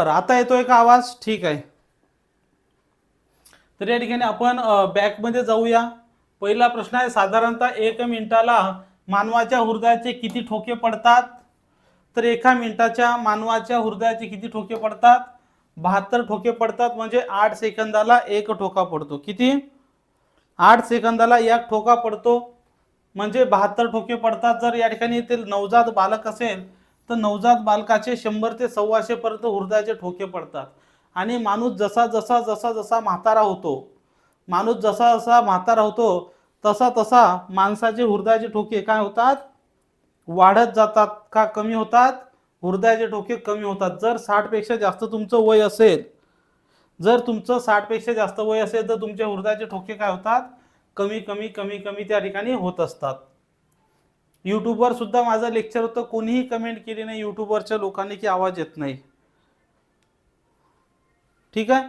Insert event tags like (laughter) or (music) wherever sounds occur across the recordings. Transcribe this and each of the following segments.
तर आता येतोय का आवाज? ठीक आहे. तर या ठिकाणी आपण बॅकमध्ये जाऊया. पहिला प्रश्न आहे साधारणतः एक मिनिटाला मानवाच्या हृदयाचे किती ठोके पडतात? तर एका मिनिटाच्या मानवाच्या हृदयाचे किती ठोके पडतात? बहात्तर ठोके पडतात म्हणजे आठ सेकंदाला एक ठोका पडतो. किती? आठ सेकंदाला एक ठोका पडतो. म्हणजे बहात्तर ठोके पडतात. जर या ठिकाणी ते नवजात बालक असेल तर नवजात बालकाचे शंभर ते सव्वाशेपर्यंत हृदयाचे ठोके पडतात. आणि माणूस जसा जसा जसा जसा म्हातारा होतो माणूस जसा जसा म्हातारा होतो तसा तसा माणसाचे हृदयाचे ठोके काय होतात? वाढत जातात का कमी होतात? हृदयाचे ठोके कमी होतात. जर साठपेक्षा जास्त तुमचं वय असेल जर तुमचं साठपेक्षा जास्त वय असेल तर तुमच्या हृदयाचे ठोके काय होतात? कमी कमी कमी कमी त्या ठिकाणी होत असतात. यूट्यूबवर सुद्धा माझं लेक्चर होतं. कोणीही कमेंट केली नाही यूट्यूबवरच्या लोकांनी की आवाज येत नाही. ठीक आहे?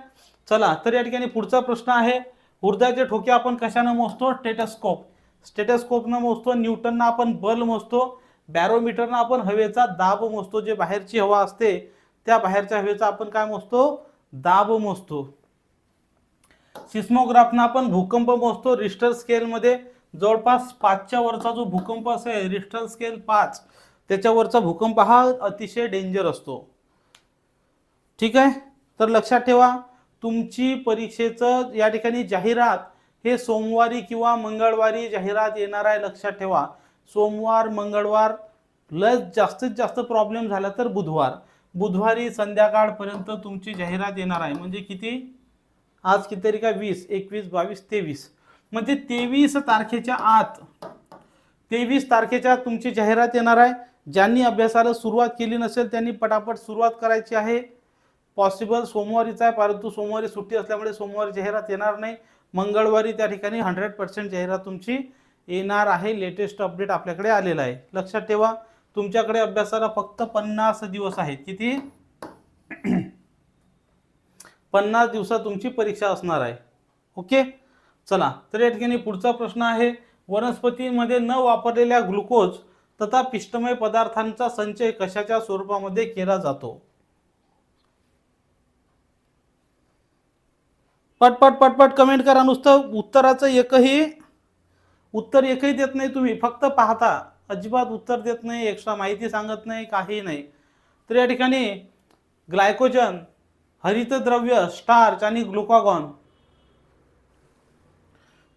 चला तर या ठिकाणी पुढचा प्रश्न आहे. हृदयाचे ठोके आपण कशानं मोजतो? स्टेटस्कोप. स्टेटस्कोपनं मोजतो न्यूटननं आपण बल मोजतो बॅरोमीटरनं आपण हवेचा दाब मोजतो. जे बाहेरची हवा असते त्या बाहेरच्या हवेचा आपण काय मोजतो? दाब मोजतो. सिस्मोग्राफनं आपण भूकंप मोजतो रिस्टर स्केलमध्ये. जवळपास पाचच्या वरचा जो भूकंप असेल रिस्टर स्केल पाच त्याच्यावरचा भूकंप हा अतिशय डेंजर असतो. ठीक आहे? तर लक्षात ठेवा तुमची परीक्षेचं या ठिकाणी जाहिरात हे सोमवारी किंवा मंगळवारी जाहिरात येणार आहे लक्षात ठेवा. सोमवार मंगळवार लस जास्तीत जास्त प्रॉब्लेम झाला तर बुधवार. बुधवारी संध्याकाळपर्यंत तुमची जाहिरात येणार आहे. म्हणजे किती? आज किती का वीस एकवीस बावीस तेवीस. म्हणजे तेवीस तारखेच्या आत तेवीस तारखेच्या आत तुमची जाहिरात येणार आहे. ज्यांनी अभ्यासाला सुरुवात केली नसेल त्यांनी पटापट सुरुवात करायची आहे. पॉसिबल सोमवारीच आहे परंतु सोमवारी सुट्टी असल्यामुळे सोमवारी जाहिरात येणार नाही. मंगळवारी त्या ठिकाणी हंड्रेड पर्सेंट जाहिरात तुमची येणार आहे. लेटेस्ट अपडेट आपल्याकडे आलेला आहे. लक्षात ठेवा तुमच्याकडे अभ्यासाला फक्त पन्नास दिवस आहेत. किती? (clears throat) पन्नास दिवसात तुमची परीक्षा असणार आहे. ओके? चला तर या ठिकाणी पुढचा प्रश्न आहे. वनस्पतीमध्ये न वापरलेल्या ग्लुकोज तथा पिष्टमय पदार्थांचा संचय कशाच्या स्वरूपामध्ये केला जातो? पटपट पटपट कमेंट करा नुसतं. उत्तराचं एकही उत्तर एकही देत नाही तुम्ही. फक्त पाहता. अजिबात उत्तर देत नाही एक्स्ट्रा माहिती सांगत नाही काही नाही. तर या ठिकाणी ग्लायकोजन हरितद्रव्य स्टार्च आणि ग्लुकागॉन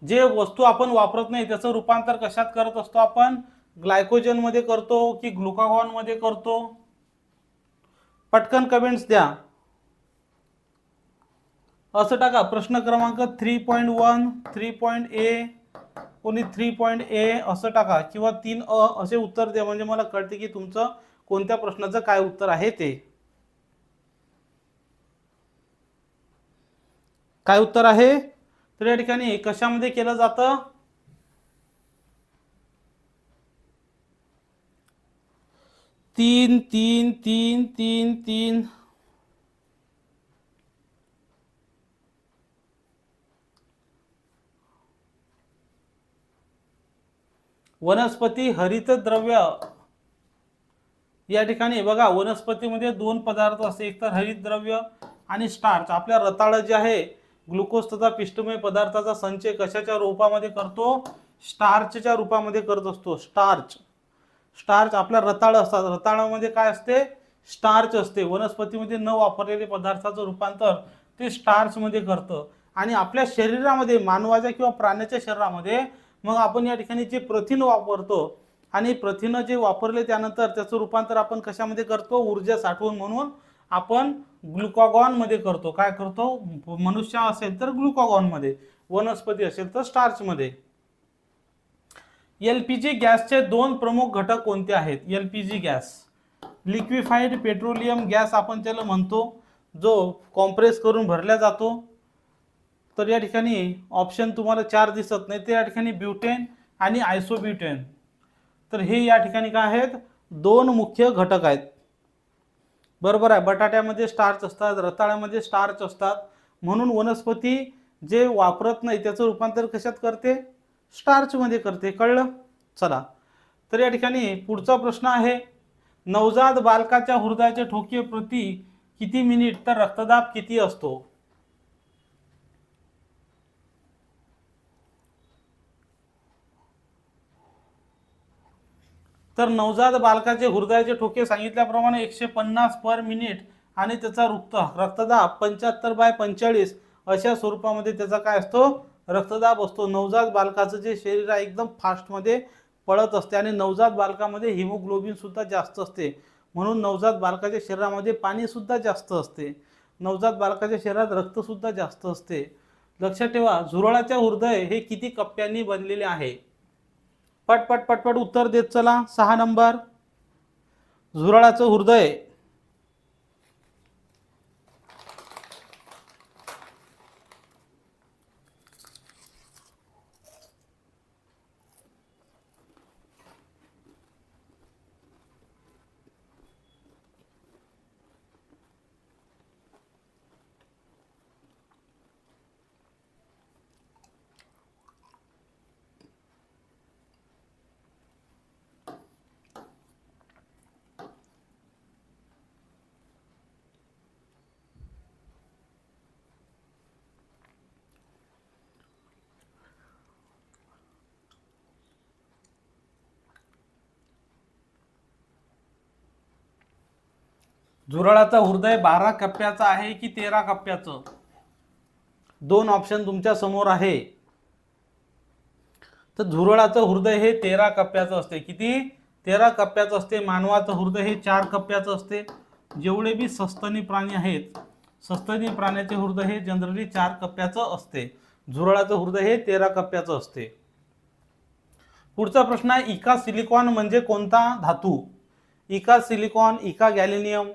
जे वस्तू आपण वापरत नाही त्याचं रूपांतर कशात करत असतो आपण? ग्लायकोजनमध्ये करतो की ग्लुकागॉनमध्ये करतो? पटकन कमेंट्स द्या. असं टाका. प्रश्न क्रमांक three point one three point A कोणी थ्री पॉईंट ए असं टाका किंवा तीन अ असे उत्तर द्या. म्हणजे मला कळते की तुमचं कोणत्या प्रश्नाचं काय उत्तर आहे ते. काय उत्तर आहे? तर या ठिकाणी कशामध्ये केलं जातं? तीन तीन तीन तीन तीन. वनस्पती हरितद्रव्य या ठिकाणी बघा वनस्पतीमध्ये दोन पदार्थ असते एक तर हरितद्रव्य आणि स्टार्च. आपल्या रताळ जे आहे ग्लुकोज तथा पिष्टमय पदार्थाचा संचय कशाच्या रूपामध्ये करतो? स्टार्चच्या रूपामध्ये करत असतो. स्टार्च. स्टार्च आपल्या रताळ असतात. रताळामध्ये काय असते? स्टार्च असते. वनस्पतीमध्ये न वापरलेले पदार्थाचं रूपांतर ते स्टार्चमध्ये करतं. आणि आपल्या शरीरामध्ये मानवाच्या किंवा प्राण्याच्या शरीरामध्ये मग आपण या ठिकाणी जे प्रथिन वापरतो आणि प्रथिनं जे वापरले त्यानंतर त्याचं रूपांतर आपण कशामध्ये करतो? ऊर्जा साठवून म्हणून आपण ग्लुकागॉनमध्ये करतो. काय करतो? मनुष्य असेल तर ग्लुकागॉनमध्ये वनस्पती असेल तर स्टार्चमध्ये. एल पी जी गॅसचे दोन प्रमुख घटक कोणते आहेत? L P G gas liquefied petroleum gas आपण त्याला म्हणतो जो कॉम्प्रेस करून भरला जातो. तर या ठिकाणी ऑप्शन तुम्हाला चार दिसत नाही. ते या ठिकाणी ब्युटेन आणि आयसोब्युटेन. तर हे या ठिकाणी काय आहेत? दोन मुख्य घटक आहेत. बरोबर आहे. बटाट्यामध्ये स्टार्च असतात रताळ्यामध्ये स्टार्च असतात. म्हणून वनस्पती जे वापरत नाही त्याचं रूपांतर कशात करते? स्टार्चमध्ये करते. कळलं? चला. तर या ठिकाणी पुढचा प्रश्न आहे. नवजात बालकाच्या हृदयाचे ठोके प्रति किती मिनिट तर रक्तदाब किती असतो? तर नवजात बालकाचे हृदयाचे ठोके सांगितल्याप्रमाणे एकशे पन्नास पर मिनिट आणि त्याचा रुक्त रक्तदाब पंच्याहत्तर बाय पंचेचाळीस अशा स्वरूपामध्ये त्याचा काय असतो? रक्तदाब असतो. नवजात बालकाचं जे शरीर आहे एकदम फास्टमध्ये पळत असते आणि नवजात बालकामध्ये हिमोग्लोबिनसुद्धा जास्त असते. म्हणून नवजात बालकाच्या शरीरामध्ये पाणीसुद्धा जास्त असते. नवजात बालकाच्या शरीरात रक्तसुद्धा जास्त असते. लक्षात ठेवा झुरळाच्या हृदय हे किती कप्प्यांनी बनलेले आहे? पटपट पटपट उत्तर देत चला. सहा नंबर. झुराळाचं हृदय. झुरळाचा हृदय बारा कप्प्याचा आहे की तेरा कप्प्याचं? दोन ऑप्शन तुमच्यासमोर आहे. तर झुरळाचं हृदय हे तेरा कप्प्याचं असते. किती? तेरा कप्प्याचं असते. मानवाचं हृदय हे चार कप्प्याचं असते. जेवढे बी सस्तनी प्राणी आहेत सस्तनी प्राण्याचे हृदय हे जनरली चार कप्प्याचं असते. झुरळाचं हृदय हे तेरा कप्प्याचं असते. पुढचा प्रश्न आहे इका सिलिकॉन म्हणजे कोणता धातू? इका सिलिकॉन इका गॅलिनियम.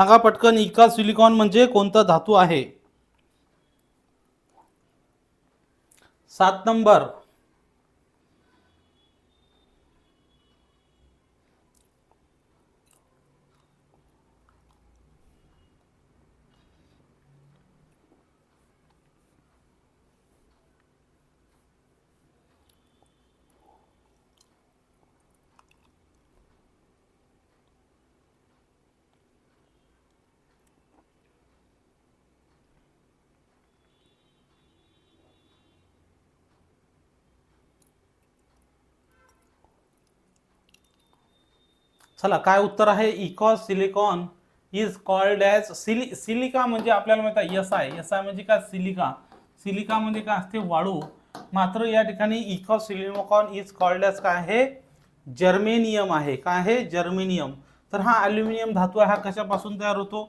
सांगा पटकन इका सिलिकॉन म्हणजे कोणता धातू आहे? सात नंबर. चला काय उत्तर आहे? Eco silicon is called as sili silica म्हणजे आपल्याला माहीत आहे एस आय. एस आय म्हणजे काय? सिलिका. सिलिका म्हणजे काय असते? वाळू. मात्र या ठिकाणी eco silicon is called as काय आहे? जर्मेनियम आहे. काय आहे? जर्मेनियम. तर हा ॲल्युमिनियम धातू आहे हा कशापासून तयार होतो?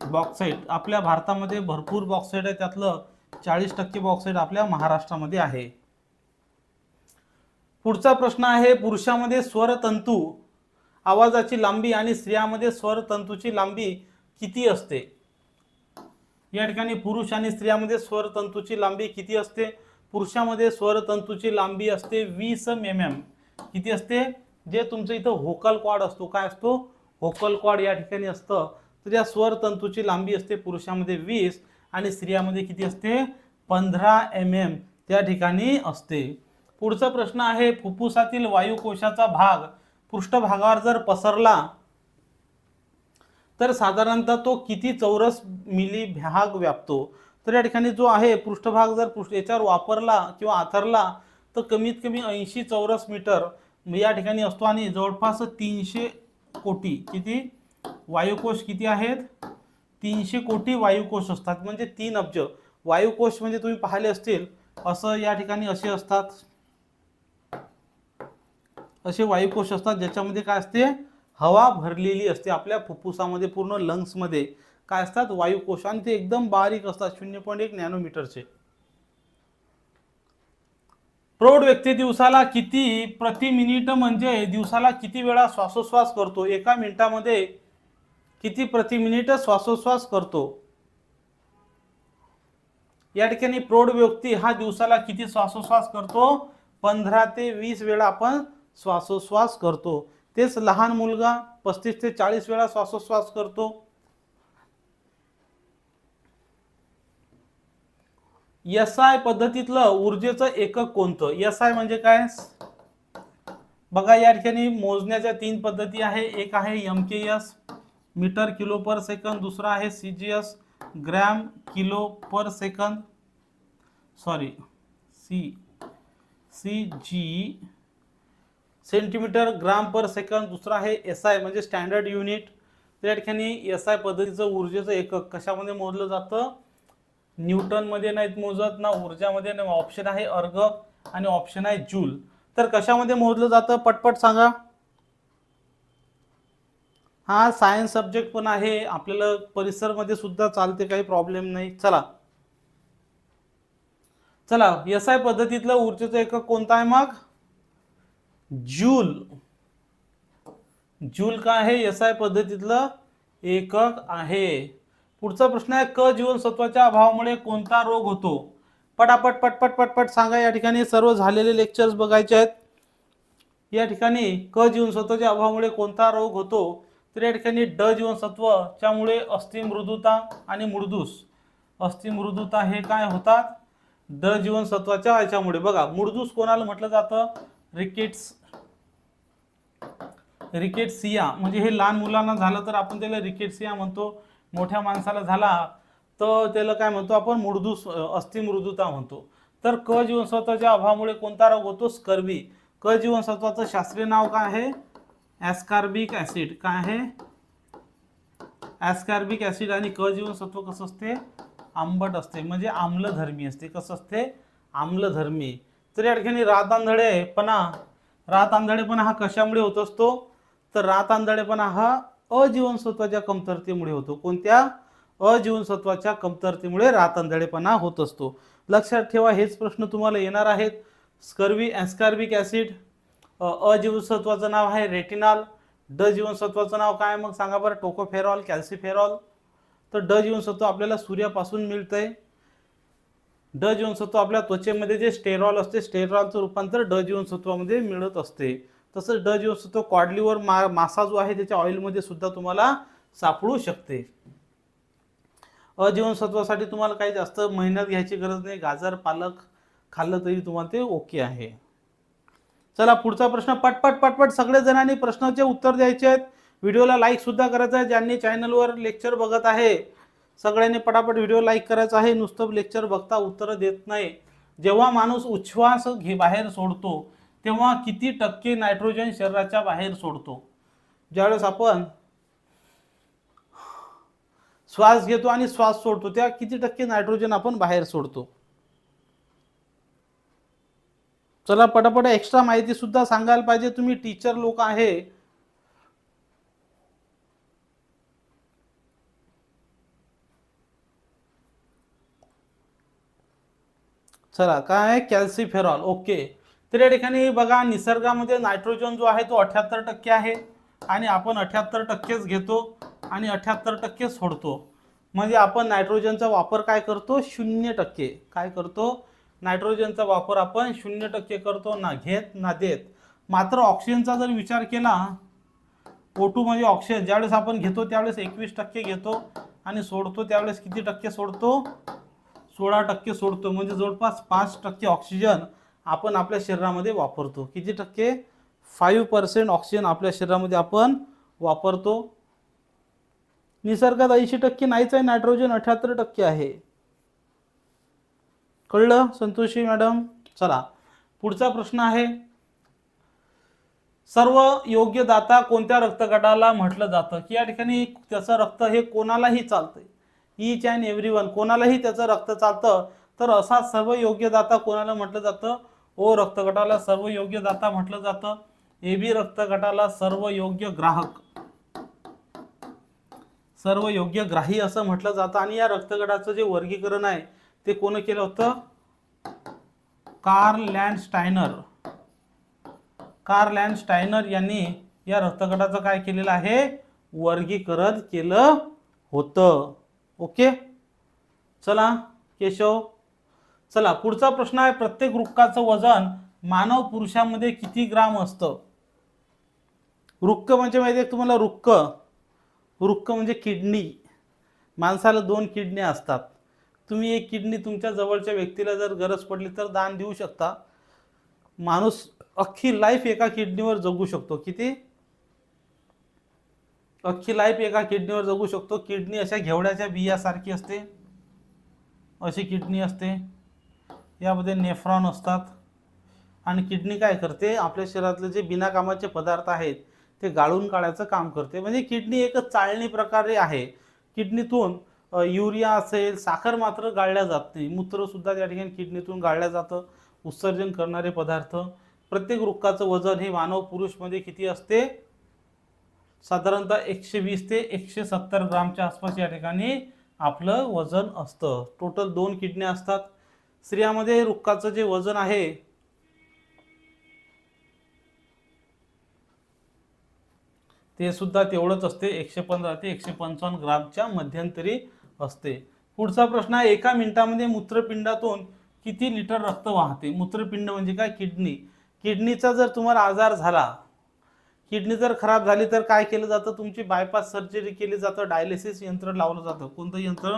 बॉक्साईट. आपल्या भारतामध्ये भरपूर बॉक्साईट आहे त्यातलं चाळीस टक्के बॉक्साईट आपल्या महाराष्ट्रामध्ये आहे. पुढचा प्रश्न आहे पुरुषामध्ये स्वरतंतू आवाजाची लांबी आणि स्त्रियामध्ये स्वरतंतूची लांबी किती असते? या ठिकाणी पुरुष आणि स्त्रियामध्ये स्वरतंतूची लांबी किती असते? पुरुषामध्ये स्वरतंतूची लांबी असते वीस एम एम किती असते? जे तुमचं इथं व्होकल क्वाड असतो. काय असतो? व्होकल क्वाड या ठिकाणी असतं. तर या स्वरतंतूची लांबी असते पुरुषामध्ये वीस आणि स्त्रियामध्ये किती असते? पंधरा एम एम त्या ठिकाणी असते. पुढचा प्रश्न आहे फुफ्फुसातील वायुकोशाचा भाग. पृष्ठभागावर जर पसरला तर साधारणतः तो किती चौरस मिली भाग व्यापतो? तर या ठिकाणी जो आहे पृष्ठभाग जर पृष्ठ याच्यावर वापरला किंवा आथरला तर कमीत कमी ऐंशी चौरस मीटर या ठिकाणी असतो आणि जवळपास तीनशे कोटी किती? वायुकोश किती आहेत? तीनशे कोटी वायुकोश असतात. म्हणजे तीन अब्ज. वायुकोश म्हणजे तुम्ही पाहिले असतील असं या ठिकाणी असे असतात. असे वायुकोश असतात ज्याच्यामध्ये काय असते? हवा भरलेली असते. आपल्या फुफ्फुसामध्ये पूर्ण लंग्समध्ये काय असतात? वायुकोश आणि ते एकदम बारीक असतात शून्य पॉईंट एक नॅनोमीटरचे. प्रौढ व्यक्ती दिवसाला किती प्रति मिनिट म्हणजे दिवसाला किती वेळा श्वासोश्वास करतो? एका मिनिटामध्ये किती प्रति मिनिट श्वासोश्वास करतो? या ठिकाणी प्रौढ व्यक्ती हा दिवसाला किती श्वासोश्वास करतो? पंधरा ते वीस वेळा आपण श्वासोश्वास करतो. तेच लहान मुलगा पस्तीस ते चाळीस वेळा श्वासोश्वास करतो. एस आय पद्धतीतलं ऊर्जेचं एकक कोणतं? एस आय म्हणजे काय? बघा या ठिकाणी मोजण्याच्या तीन पद्धती आहे. एक आहे M K S metre kilo per second. दुसरा आहे C G S gram kilo per second. Sorry C C G centimetre gram per second दुसरा आहे एस आय म्हणजे स्टँडर्ड युनिट त्या ठिकाणी एस आय पद्धतीचं ऊर्जेचं एकक कशामध्ये मोजलं जातं? न्यूटनमध्ये नाहीत मोजत ना ऊर्जामध्ये नाही ऑप्शन आहे अर्ग आणि ऑप्शन आहे जूल तर कशामध्ये मोजलं जातं? पटपट सांगा. हा सायन्स सब्जेक्ट पण आहे. आपल्याला परिसरमध्ये सुद्धा चालते काही प्रॉब्लेम नाही. चला. चला एस आय पद्धतीतलं ऊर्जेचं एकक कोणतं आहे मग? जूल. जूल काय आहे? एस आय पद्धतीतलं एकक आहे. पुढचा प्रश्न आहे क जीवनसत्वाच्या अभावामुळे कोणता रोग होतो? पटापट पटपट पटपट सांगा. या ठिकाणी सर्व झालेले लेक्चर्स बघायचे आहेत. या ठिकाणी क जीवनसत्वाच्या अभावामुळे कोणता रोग होतो? तर या ठिकाणी ड जीवनसत्वच्यामुळे अस्थिमृदुता आणि मृदूस. अस्थिमृदुता हे काय होतात? ड जीवनसत्वाच्या याच्यामुळे. बघा मृदूस कोणाला म्हटलं जातं? रिकेट्स. रिकेटसिया म्हणजे हे लहान मुलांना झालं तर आपण त्याला रिकेटसिया म्हणतो. मोठ्या माणसाला झाला तर त्याला काय म्हणतो आपण? मृदू अस्थिमृदुता म्हणतो. तर क जीवनसत्वाच्या अभावामुळे कोणता रोग होतो? स्कर्वी. क जीवनसत्वाचं शास्त्रीय नाव काय आहे? Ascorbic acid. काय आहे? ॲस्कार्बिक ॲसिड आणि क जीवनसत्व कसं असते? आंबट असते. म्हणजे आम्लधर्मी असते. कसं असते? आम्लधर्मी. तर या ठिकाणी रात आंधळेपणा रात हा कशामुळे होत असतो? तर रात आंधळेपणा हा अजीवनसत्वाच्या कमतरतेमुळे होतो. कोणत्या? अजीवनसत्वाच्या कमतरतेमुळे रात आंधळेपणा होत असतो. लक्षात ठेवा हेच प्रश्न तुम्हाला येणार आहेत. स्कर्वी ॲस्कार्बिक ॲसिड अ जीवनसत्वाचं नाव आहे रेटिनॉल. ड जीवनसत्वाचं नाव काय? मग सांगा बरं टोकोफेरॉल कॅल्सिफेरॉल. तर ड जीवनसत्व आपल्याला सूर्यापासून मिळतंय. ड जीवनसत्व आपल्या त्वचेमध्ये जे स्टेरॉल असते स्टेरॉलचं रूपांतर ड जीवनसत्वामध्ये मिळत असते. तसंच ड जीवनसत्व कॉडलीवर मा मासा जो आहे त्याच्या ऑइलमध्ये सुद्धा तुम्हाला सापडू शकते. अजीवनसत्वासाठी तुम्हाला काही जास्त मेहनत घ्यायची गरज नाही. गाजर पालक खाल्लं तरी तुम्हाला ते ओके आहे. चला पुढचा प्रश्न. पटपट पटपट सगळे जणांनी प्रश्नाचे उत्तर द्यायचे आहेत. व्हिडिओला लाईक सुद्धा करायचं आहे. ज्यांनी चॅनलवर लेक्चर बघत आहे सगळ्यांनी पटापट व्हिडिओ लाईक करायचा आहे. नुसतं लेक्चर बघता उत्तरं देत नाही. जेव्हा माणूस उच्छ्वास घे बाहेर सोडतो तेव्हा किती टक्के नायट्रोजन शरीराच्या बाहेर सोडतो? ज्यावेळेस आपण श्वास घेतो आणि श्वास सोडतो त्या किती टक्के नायट्रोजन आपण बाहेर सोडतो? चला पटापट एक्स्ट्रा माहिती सुद्धा सांगायला पाहिजे. तुम्ही टीचर लोक आहे. चला काय कॅल्सिफेरॉल ओके तर या ठिकाणी बघा निसर्गामध्ये नायट्रोजन जो आहे तो अठ्याहत्तर टक्के आहे आणि आपण अठ्याहत्तर टक्केच घेतो आणि अठ्याहत्तर टक्के सोडतो. म्हणजे आपण नायट्रोजनचा वापर काय करतो? शून्य टक्के. काय करतो? नायट्रोजनचा वापर आपण शून्य टक्के करतो ना घेत ना देत. मात्र ऑक्सिजनचा जर विचार केला ओ टू म्हणजे ऑक्सिजन ज्यावेळेस आपण घेतो त्यावेळेस एकवीस टक्के घेतो आणि सोडतो त्यावेळेस किती टक्के सोडतो? सोळा टक्के सोडतो. म्हणजे जवळपास पाच टक्के ऑक्सिजन आपण आपल्या शरीरामध्ये वापरतो किती टक्के फाईव्ह पर्सेंट ऑक्सिजन आपल्या शरीरामध्ये आपण वापरतो. निसर्गात ऐंशी टक्के नाहीच आहे नायट्रोजन अठ्याहत्तर टक्के आहे. कळलं? संतोषी मॅडम? चला. पुढचा प्रश्न आहे. सर्व योग्य दाता कोणत्या रक्तगटाला म्हटलं जातं? की या ठिकाणी त्याचं रक्त हे कोणालाही चालतंय? ईच अँड एव्हरी वन कोणालाही त्याचं रक्त चालतं तर असा सर्व योग्य दाता कोणाला म्हटलं जातं? ओ रक्तगटाला सर्व योग्य दाता म्हटलं जातं. ए बी रक्तगटाला सर्व योग्य ग्राहक. सर्व योग्य ग्राही असं म्हटलं जातं. आणि या रक्तगटाचं जे वर्गीकरण आहे ते कोण केलं होतं? Karl Landsteiner. Carl Landsteiner यांनी या रक्तगटाचं काय केलेलं आहे? वर्गीकरण केलं होतं. ओके? चला केशव. चला पुढचा प्रश्न आहे प्रत्येक वृक्काचं वजन मानव पुरुषामध्ये किती ग्राम असतं? रुक्क म्हणजे माहिती आहे तुम्हाला? रुक्क रुक्क म्हणजे किडनी. माणसाला दोन किडनी असतात. तुम्ही एक किडनी तुमच्या जवळच्या व्यक्तीला जर गरज पडली तर दान देऊ शकता. माणूस अख्खी लाईफ एका किडनीवर जगू शकतो. किती? अख्खी लाईफ एका किडनीवर जगू शकतो. किडनी अशा घेवड्याच्या बियासारखी असते. अशी किडनी असते. यामध्ये नेफ्रॉन असतात. आणि किडनी काय करते? आपल्या शरीरातले जे बिनाकामाचे पदार्थ आहेत ते गाळून काढायचं काम करते. म्हणजे किडनी एक चाळणी प्रकारे आहे. किडनीतून युरिया असेल साखर मात्र गाळल्या जात नाही. मूत्रसुद्धा त्या ठिकाणी किडनीतून गाळल्या जातं. उत्सर्जन करणारे पदार्थ. प्रत्येक वृक्काचं वजन हे मानव पुरुषमध्ये किती असते? साधारणतः एकशे वीस ते एकशे सत्तर ग्रामच्या आसपास या ठिकाणी आपलं वजन असतं. टोटल दोन किडन्या असतात. स्त्रियामध्ये रुक्काचं जे वजन आहे ते सुद्धा तेवढंच असते. एकशे पंधरा ते एकशे पंचावन्न ग्रामच्या मध्यंतरी असते. पुढचा प्रश्न आहे एका मिनिटामध्ये मूत्रपिंडातून किती लिटर रक्त वाहते? मूत्रपिंड म्हणजे काय? किडनी. किडनीचा जर तुम्हाला आजार झाला किडनी जर खराब झाली तर काय केलं जातं? तुमची बायपास सर्जरी केली जातं डायलिसिस यंत्र लावलं जातं. कोणतं यंत्र?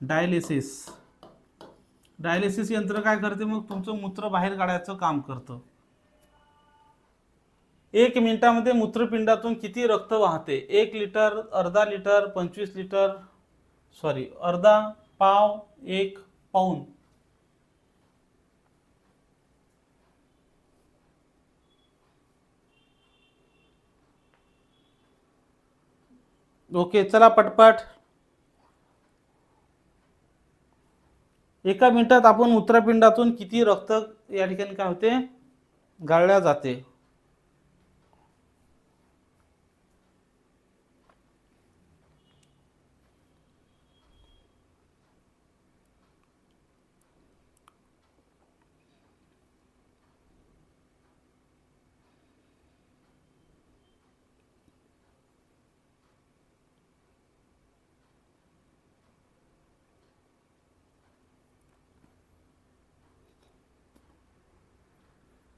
डायलिसिस. डायलिसिस यंत्र काय करते? मग तुमचं मूत्र बाहेर काढायचं काम करतं. एक मिनिटामध्ये मूत्रपिंडातून किती रक्त वाहते? एक लिटर अर्धा लिटर पंचवीस लिटर सॉरी अर्धा पाव एक पाऊन. ओके चला पटपट. एका मिनिटात आपण मूत्रपिंडातून किती रक्त या ठिकाणी काय होते? गाळल्या जाते.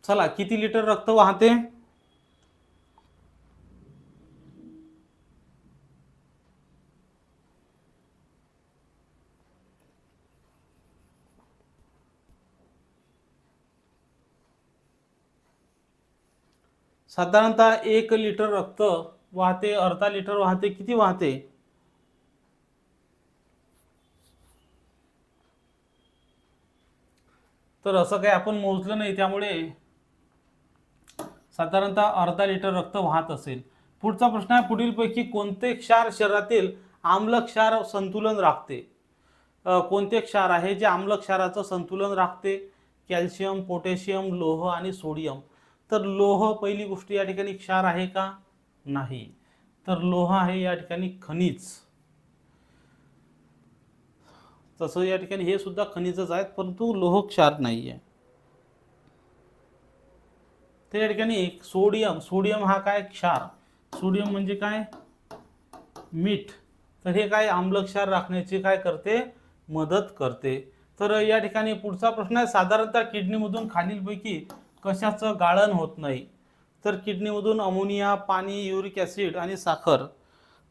चला किती लिटर रक्त वाहते? साधारणतः एक लिटर रक्त वाहते अर्धा लिटर वाहते किती वाहते? तर असं काही आपण मोजलं नाही त्यामुळे साधारणतः अर्धा लिटर रक्त वाहत असेल. पुढचा प्रश्न आहे पुढीलपैकी कोणते क्षार शरीरातील आम्ल क्षार संतुलन राखते? कोणते क्षार आहे जे आम्ल क्षाराचं संतुलन राखते? कॅल्शियम पोटॅशियम लोह आणि सोडियम. तर लोह पहिली गोष्ट या ठिकाणी क्षार आहे का? नाही. तर लोह आहे या ठिकाणी खनिज. तसं या ठिकाणी हे सुद्धा खनिजच आहेत परंतु लोह क्षार नाही आहे तर या ठिकाणी सोडियम सोडियम हा काय? क्षार. सोडियम म्हणजे काय? मीठ. तर हे काय? आम्लक्षार राखण्याची काय करते? मदत करते. तर या ठिकाणी पुढचा प्रश्न आहे साधारणतः किडनीमधून खालीलपैकी कशाचं गाळण होत नाही? तर किडनीमधून अमोनिया पाणी युरिक ॲसिड आणि साखर.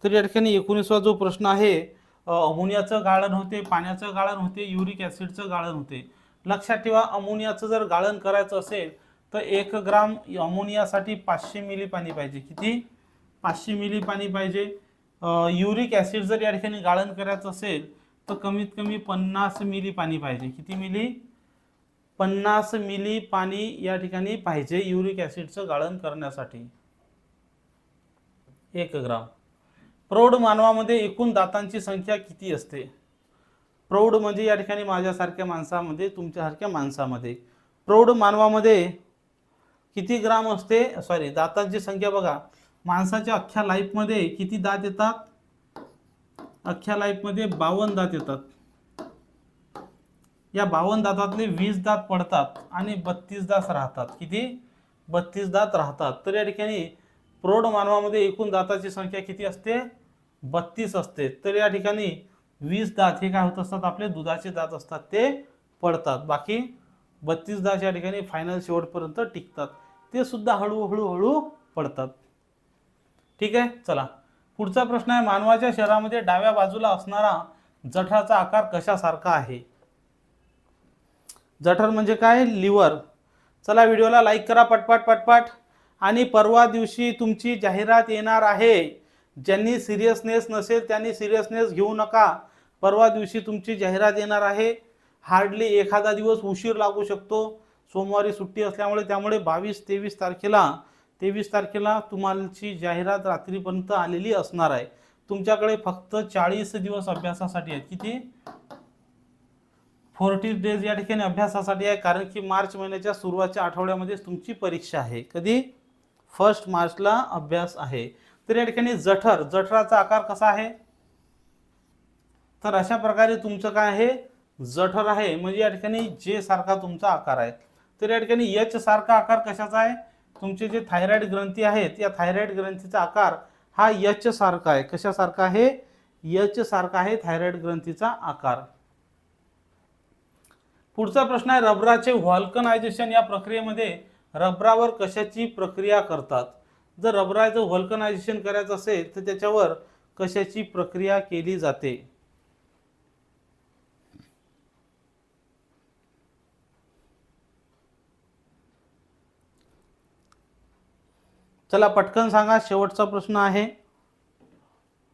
तर या ठिकाणी एकोणीसवा जो प्रश्न आहे अमोनियाचं गाळण होते पाण्याचं गाळण होते युरिक ॲसिडचं गाळण होते. लक्षात ठेवा अमोनियाचं जर गाळण करायचं असेल तर एक ग्राम अमोनियासाठी पाचशे मिली पाणी पाहिजे. किती? पाचशे मिली पाणी पाहिजे. युरिक ॲसिड जर या ठिकाणी गाळण करायचं असेल तर कमीत कमी पन्नास मिली पाणी पाहिजे. किती मिली? पन्नास मिली पाणी या ठिकाणी पाहिजे युरिक ॲसिडचं गाळण करण्यासाठी. एक ग्राम. प्रौढ मानवामध्ये एकूण दातांची संख्या किती असते? प्रौढ म्हणजे या ठिकाणी माझ्यासारख्या माणसामध्ये तुमच्यासारख्या माणसामध्ये. प्रौढ मानवामध्ये किती ग्राम असते? सॉरी दातांची संख्या बघा. माणसाच्या अख्ख्या लाईफमध्ये किती दात येतात? अख्ख्या लाईफमध्ये बावन्न दात येतात. या बावन्न दातातले वीस दात पडतात आणि बत्तीस दात राहतात. किती? बत्तीस दात राहतात. तर या ठिकाणी प्रौढ मानवामध्ये एकूण दाताची संख्या किती असते? बत्तीस असते. तर या ठिकाणी वीस दात हे काय होत असतात? आपले दुधाचे दात असतात. ते पडतात. बाकी बत्तीस दास या ठिकाणी फायनल शेवटपर्यंत टिकतात. ते सुद्धा हळूहळू हळू पडतात. ठीक आहे? चला. पुढचा प्रश्न आहे मानवाच्या शरीरामध्ये डाव्या बाजूला असणारा जठराचा आकार कशासारखा आहे? जठर म्हणजे काय? लिव्हर. चला व्हिडिओला लाईक करा पटपट पटपट. आणि परवा दिवशी तुमची जाहिरात येणार आहे. ज्यांनी सिरियसनेस नसेल त्यांनी सिरियसनेस घेऊ नका. परवा दिवशी तुमची जाहिरात येणार आहे. हार्डली एखादा दिवस उशीर लागू शकतो. सोमवारी सुट्टी असल्यामुळे त्यामुळे बावीस तेवीस तारखेला तेवीस तारखेला तुम्हाची जाहिरात रात्रीपर्यंत आलेली असणार आहे. तुमच्याकडे फक्त चाळीस दिवस अभ्यासासाठी आहेत. किती? फोर्टी डेज या ठिकाणी अभ्यासासाठी आहे कारण की मार्च महिन्याच्या सुरुवातच्या आठवड्यामध्येच तुमची परीक्षा आहे. कधी? फर्स्ट मार्चला अभ्यास आहे. तर या ठिकाणी जठर जठराचा आकार कसा आहे? तर अशा प्रकारे तुमचं काय आहे? जठर आहे. म्हणजे या ठिकाणी जे सारखा तुमचा आकार आहे. तर या ठिकाणी यच सारखा आकार कशाचा आहे? तुमचे जे थायरॉइड ग्रंथी आहेत या थायरॉइड ग्रंथीचा आकार हा यच सारखा आहे. कशासारखा आहे? यच सारखा आहे थायरॉइड ग्रंथीचा आकार. पुढचा प्रश्न आहे रबराचे व्हॉल्कनायझेशन या प्रक्रियेमध्ये रबरावर कशाची प्रक्रिया करतात? जर रबराचं व्हॉल्कनायझेशन करायचं असेल तर त्याच्यावर कशाची प्रक्रिया केली जाते? चला पटकन सांगा शेवटचा प्रश्न आहे.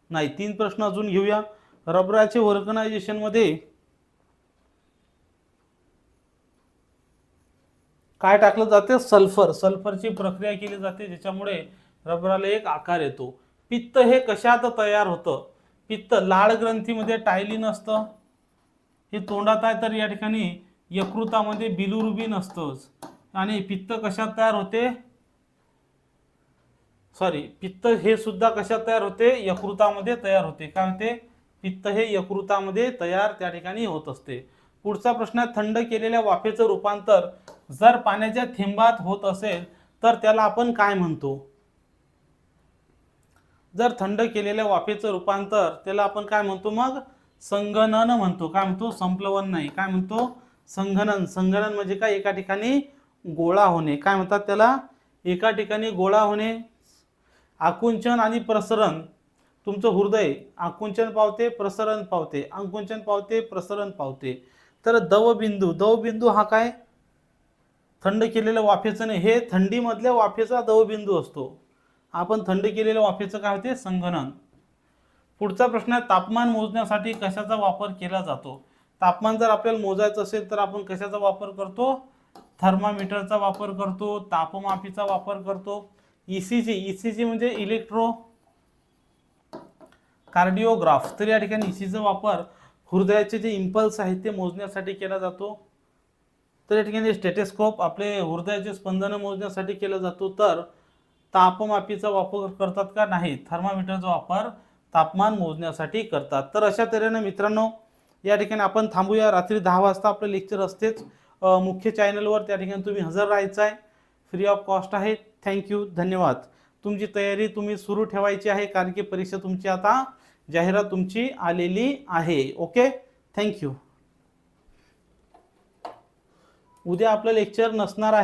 नाही तीन प्रश्न अजून घेऊया. रबराचे ऑर्गनायझेशनमध्ये काय टाकलं जाते? सल्फर. सल्फरची प्रक्रिया केली जाते ज्याच्यामुळे रबराला एक आकार येतो. पित्त हे कशात तयार होतं? पित्त लाळ ग्रंथीमध्ये टायलिन असतं. हे तोंडात आहे तर या ठिकाणी यकृतामध्ये बिलुरुबिन असतंच. आणि पित्त कशात तयार होते? सॉरी पित्त हे सुद्धा कशात तयार होते? यकृतामध्ये तयार होते. काय म्हणते? पित्त हे यकृतामध्ये तयार त्या ठिकाणी होत असते. पुढचा प्रश्न आहे थंड केलेल्या वाफेचं रूपांतर जर पाण्याच्या थेंबात होत असेल तर त्याला आपण काय म्हणतो? जर थंड केलेल्या वाफेचं रूपांतर त्याला आपण काय म्हणतो मग? संगणन म्हणतो. काय म्हणतो? संपलवन नाही. काय म्हणतो? संगणन संगणन म्हणजे काय? एका ठिकाणी गोळा होणे. काय म्हणतात त्याला? एका ठिकाणी गोळा होणे. आकुंचन आणि प्रसरण. तुमचं हृदय आकुंचन पावते प्रसरण पावते. आकुंचन पावते प्रसरण पावते. तर दवबिंदू दवबिंदू हा काय? थंड केलेल्या वाफेचं नाही. हे थंडीमधल्या वाफेचा दवबिंदू असतो. आपण थंड केलेल्या वाफेचं काय होते? संघनन. पुढचा प्रश्न आहे तापमान मोजण्यासाठी कशाचा वापर केला जातो? तापमान जर आपल्याला मोजायचं असेल तर आपण कशाचा वापर करतो? थर्मामीटरचा वापर करतो तापमापीचा वापर करतो. ईसीजी ईसीजी म्हणजे इलेक्ट्रो कार्डिओग्राफ तर या ठिकाणी ईसीचा वापर हृदयाचे जे इम्पल्स आहेत ते मोजण्यासाठी केला जातो. तर या ठिकाणी स्टेटेस्कोप आपले हृदयाचे स्पंदन मोजण्यासाठी केला जातो. तर तापमापीचा वापर करतात का? नाही. थर्मामीटरचा वापर तापमान मोजण्यासाठी करतात. तर अशा तऱ्हेने मित्रांनो या ठिकाणी आपण थांबूया. रात्री दहा वाजता आपलं लेक्चर असतेच. मुख्य चॅनलवर त्या ठिकाणी तुम्ही हजर राहायचं आहे. फ्री ऑफ कॉस्ट आहे. थँक्यू धन्यवाद. तुमची तयारी तुम्ही सुरू ठेवायची आहे कारण की परीक्षा तुमची आता जाहिरात तुमची आलेली आहे. ओके थँक्यू उद्या आपलं लेक्चर नसणार आहे.